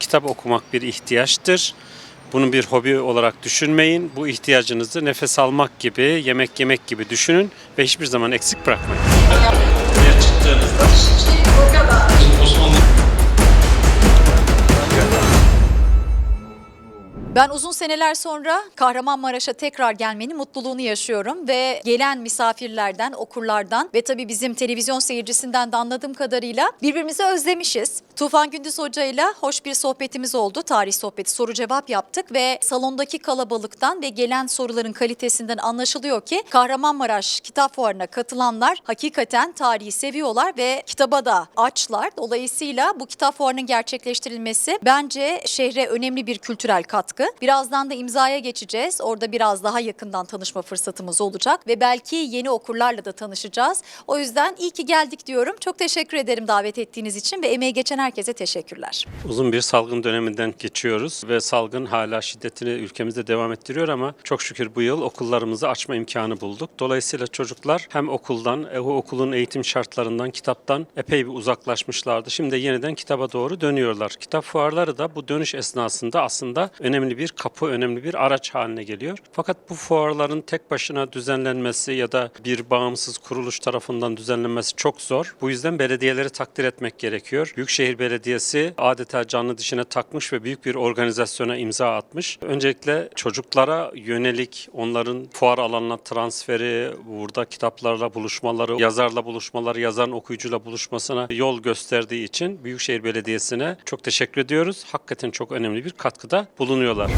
Kitap okumak bir ihtiyaçtır. Bunu bir hobi olarak düşünmeyin. Bu ihtiyacınızı nefes almak gibi, yemek yemek gibi düşünün ve hiçbir zaman eksik bırakmayın. Buraya çıktığınızda Osmanlı Ben uzun seneler sonra Kahramanmaraş'a tekrar gelmenin mutluluğunu yaşıyorum ve gelen misafirlerden, okurlardan ve tabii bizim televizyon seyircisinden de anladığım kadarıyla birbirimizi özlemişiz. Tufan Gündüz Hoca ile hoş bir sohbetimiz oldu. Tarih sohbeti, soru cevap yaptık ve salondaki kalabalıktan ve gelen soruların kalitesinden anlaşılıyor ki Kahramanmaraş Kitap Fuarı'na katılanlar hakikaten tarihi seviyorlar ve kitaba da açlar. Dolayısıyla bu kitap fuarının gerçekleştirilmesi bence şehre önemli bir kültürel katkı. Birazdan da imzaya geçeceğiz. Orada biraz daha yakından tanışma fırsatımız olacak ve belki yeni okurlarla da tanışacağız. O yüzden iyi ki geldik diyorum. Çok teşekkür ederim davet ettiğiniz için ve emeği geçen herkese teşekkürler. Uzun bir salgın döneminden geçiyoruz ve salgın hala şiddetini ülkemizde devam ettiriyor ama çok şükür bu yıl okullarımızı açma imkanı bulduk. Dolayısıyla çocuklar hem okuldan, e, o okulun eğitim şartlarından, kitaptan epey bir uzaklaşmışlardı. Şimdi yeniden kitaba doğru dönüyorlar. Kitap fuarları da bu dönüş esnasında aslında önemli bir kapı, önemli bir araç haline geliyor. Fakat bu fuarların tek başına düzenlenmesi ya da bir bağımsız kuruluş tarafından düzenlenmesi çok zor. Bu yüzden belediyeleri takdir etmek gerekiyor. Büyükşehir Belediyesi adeta canlı dişine takmış ve büyük bir organizasyona imza atmış. Öncelikle çocuklara yönelik onların fuar alanına transferi, burada kitaplarla buluşmaları, yazarla buluşmaları, yazarın okuyucuyla buluşmasına yol gösterdiği için Büyükşehir Belediyesi'ne çok teşekkür ediyoruz. Hakikaten çok önemli bir katkıda bulunuyorlar.